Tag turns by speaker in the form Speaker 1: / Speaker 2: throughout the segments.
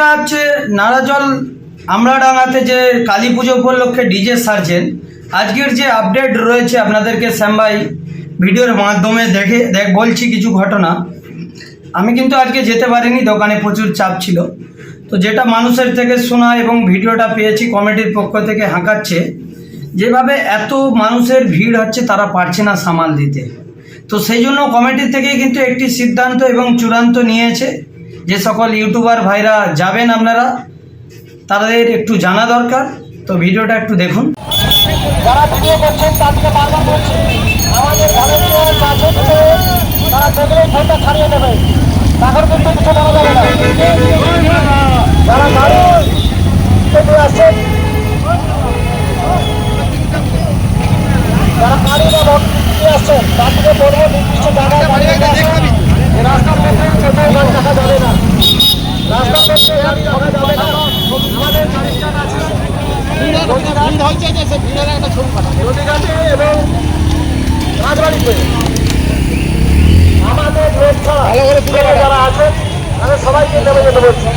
Speaker 1: যেটা হচ্ছে নারাজল আমরাডাঙ্গাতে যে কালী পুজো উপলক্ষে ডিজে সার্জেন আজকের যে আপডেট রয়েছে আপনাদেরকে শ্যামভাই ভিডিওর মাধ্যমে দেখে, দেখ, বলছি কিছু ঘটনা। আমি কিন্তু আজকে যেতে পারিনি, দোকানে প্রচুর চাপ ছিল। তো যেটা মানুষের থেকে শোনা এবং ভিডিওটা পেয়েছি, কমিটির পক্ষ থেকে হাঁকাচ্ছে, যেভাবে এত মানুষের ভিড় হচ্ছে তারা পারছে না সামাল দিতে। তো সেই জন্য কমিটি থেকে কিন্তু একটি সিদ্ধান্ত এবং চূড়ান্ত নিয়েছে। যে সকল ইউটিউবার ভাইরা যাবেন আপনারা, তাদের একটু জানা দরকার। তো ভিডিওটা একটু দেখুন।
Speaker 2: যারা ভিডিও করছেন, তাদেরকে বারবার বলছি, আমাদের ভারতীয় তারা ছাড়িয়ে দেবে। তখন কিন্তু কিছু যাবে না। যারা রাজবাড়িতে আমাদের লোক ছাড়া যারা আছেন তাদের সবাইকে নেমে যেতে বলছি।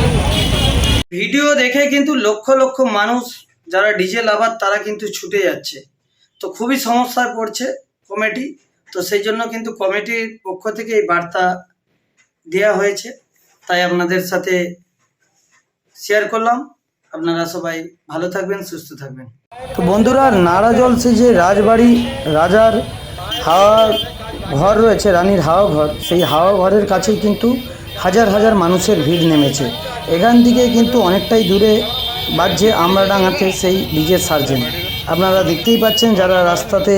Speaker 1: ভিডিও দেখে কিন্তু লক্ষ লক্ষ মানুষ যারা ডিজে লাভার তারা কিন্তু ছুটে যাচ্ছে। তো খুবই সমস্যায় পড়ছে কমিটি। তো সেই জন্য কিন্তু কমিটির পক্ষ থেকে এই বার্তা দেওয়া হয়েছে। তাই আপনাদের সাথে শেয়ার করলাম। আপনারা সবাই ভালো থাকবেন সুস্থ থাকবেন। তো বন্ধুরা নাড়া জলসে যে রাজবাড়ি রাজার হাওয়া ঘর রয়েছে, রানীর হাওয়া ঘর। সেই হাওয়া ঘরের কাছেই কিন্তু হাজার হাজার মানুষের ভিড় নেমেছে। এখান থেকে কিন্তু অনেকটাই দূরে বাজছে আমরাডাঙ্গাতে সেই ডিজে সার্জেন। আপনারা দেখতেই পাচ্ছেন যারা রাস্তাতে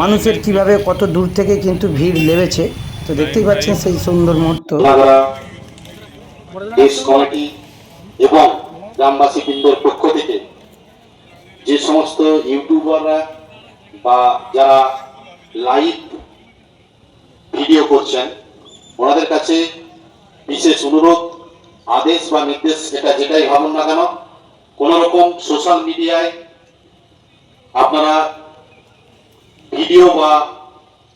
Speaker 1: মানুষের কীভাবে কত দূর থেকে কিন্তু ভিড় লেগেছে তো দেখতেই পাচ্ছেন সেই সুন্দর মুহূর্ত।
Speaker 3: এবং গ্রামবাসী পক্ষ থেকে যে সমস্ত ইউটিউবাররা বা যারা লাইভ ভিডিও করছেন, ওনাদের কাছে বিশেষ অনুরোধ, আদেশ বা নির্দেশ, এটা যেটাই ভাবুন না কেন কোন রকম সোশ্যাল মিডিয়ায় আপনারা ভিডিও বা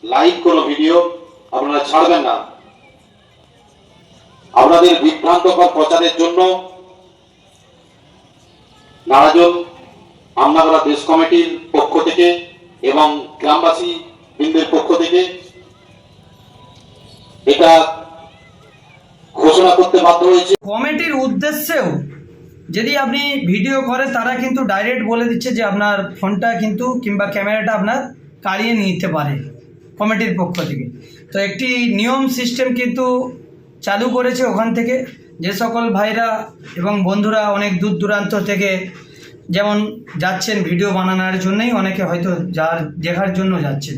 Speaker 3: লাইভ কোনো ভিডিও আপনারা ছাড়বেন না। আপনাদের বিভ্রান্তকর প্রচারের জন্য নারাজন আমনাগড়া দেশ কমিটির পক্ষ থেকে এবং গ্রামবাসী বৃন্দের পক্ষ থেকে এটা ঘোষণা করতে বাধ্য হয়েছে।
Speaker 1: কমিটির উদ্দেশ্যেও যদি আপনি ভিডিও করে, তারা কিন্তু ডাইরেক্ট বলে দিচ্ছে যে আপনার ফোনটা কিন্তু কিংবা ক্যামেরাটা আপনার কাড়িয়ে নিতে পারে কমিটির পক্ষ থেকে। তো একটি নিয়ম সিস্টেম কিন্তু চালু করেছে ওখান থেকে। যে সকল ভাইরা এবং বন্ধুরা অনেক দূর দূরান্ত থেকে যেমন যাচ্ছেন ভিডিও বানানোর জন্যই অনেকে হয়তো যার দেখার জন্য যাচ্ছেন।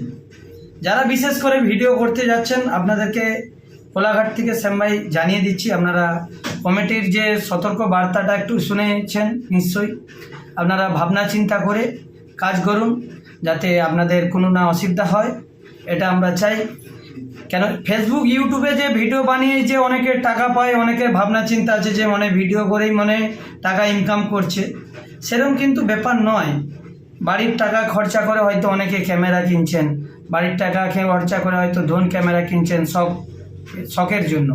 Speaker 1: যারা বিশেষ করে ভিডিও করতে যাচ্ছেন, আপনাদেরকে কোলাঘাট থেকে শ্যামভাই জানিয়ে দিচ্ছি, আপনারা কমিটির যে সতর্ক বার্তাটা একটু শুনেছেন নিশ্চয়ই। আপনারা ভাবনা চিন্তা করে কাজ করুন, যাতে আপনাদের কোনো না অসুবিধা হয়। এটা আমরা চাই। কেন? ফেসবুক ইউটিউবে যে ভিডিও বানিয়ে যে অনেকে টাকা পায়, অনেকের ভাবনা, চিন্তা আছে যে মানে ভিডিও করেই মানে টাকা ইনকাম করছে। সেরকম কিন্তু ব্যাপার নয়। বাড়ির টাকা খরচা করে হয়তো অনেকে ক্যামেরা কিনছেন। বাড়ির টাকা খরচা করে হয়তো ধন ক্যামেরা কিনছেন সব শখের জন্য।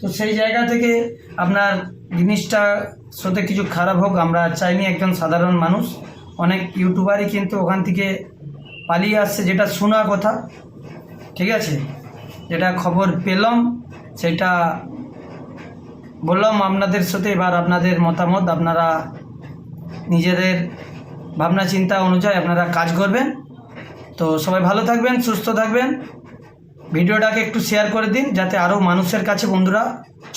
Speaker 1: তো সেই জায়গা থেকে আপনার জিনিসটা সাথে কিছু খারাপ হোক, আমরা চাইনি একজন সাধারণ মানুষ। অনেক ইউটিউবারই কিন্তু ওখান থেকে পালিয়ে আসছে, যেটা শোনা কথা। ঠিক আছে? যেটা খবর পেলাম, সেটা বললাম আপনাদের সাথে, এবার আপনাদের মতামত, আপনারা নিজেদের ভাবনা চিন্তা অনুযায়ী আপনারা কাজ করবেন। তো সবাই ভালো থাকবেন, সুস্থ থাকবেন। ভিডিওটাকে একটু শেয়ার করে দিন, যাতে আরও মানুষের কাছে বন্ধুরা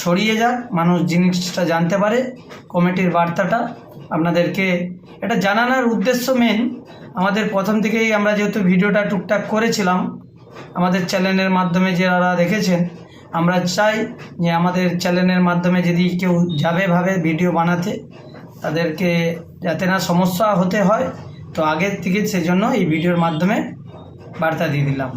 Speaker 1: ছড়িয়ে যাক, মানুষ জিনিসটা জানতে পারে কমিটির বার্তাটা আপনাদেরকে। এটা জানানোর উদ্দেশ্য মেন আমাদের প্রথম থেকেই আমরা যেহেতু ভিডিওটা টুকটাক করেছিলাম আমাদের চ্যানেলের মাধ্যমে যারা দেখেছেন, আমরা চাই যে আমাদের চ্যানেলের মাধ্যমে যদি কেউ যাবে ভাবে ভিডিও বানাতে, তাদেরকে যাতে না সমস্যা হতে হয়, তো আগের থেকে সেজন্য এই ভিডিওর মাধ্যমে বার্তা দিয়ে দিলাম।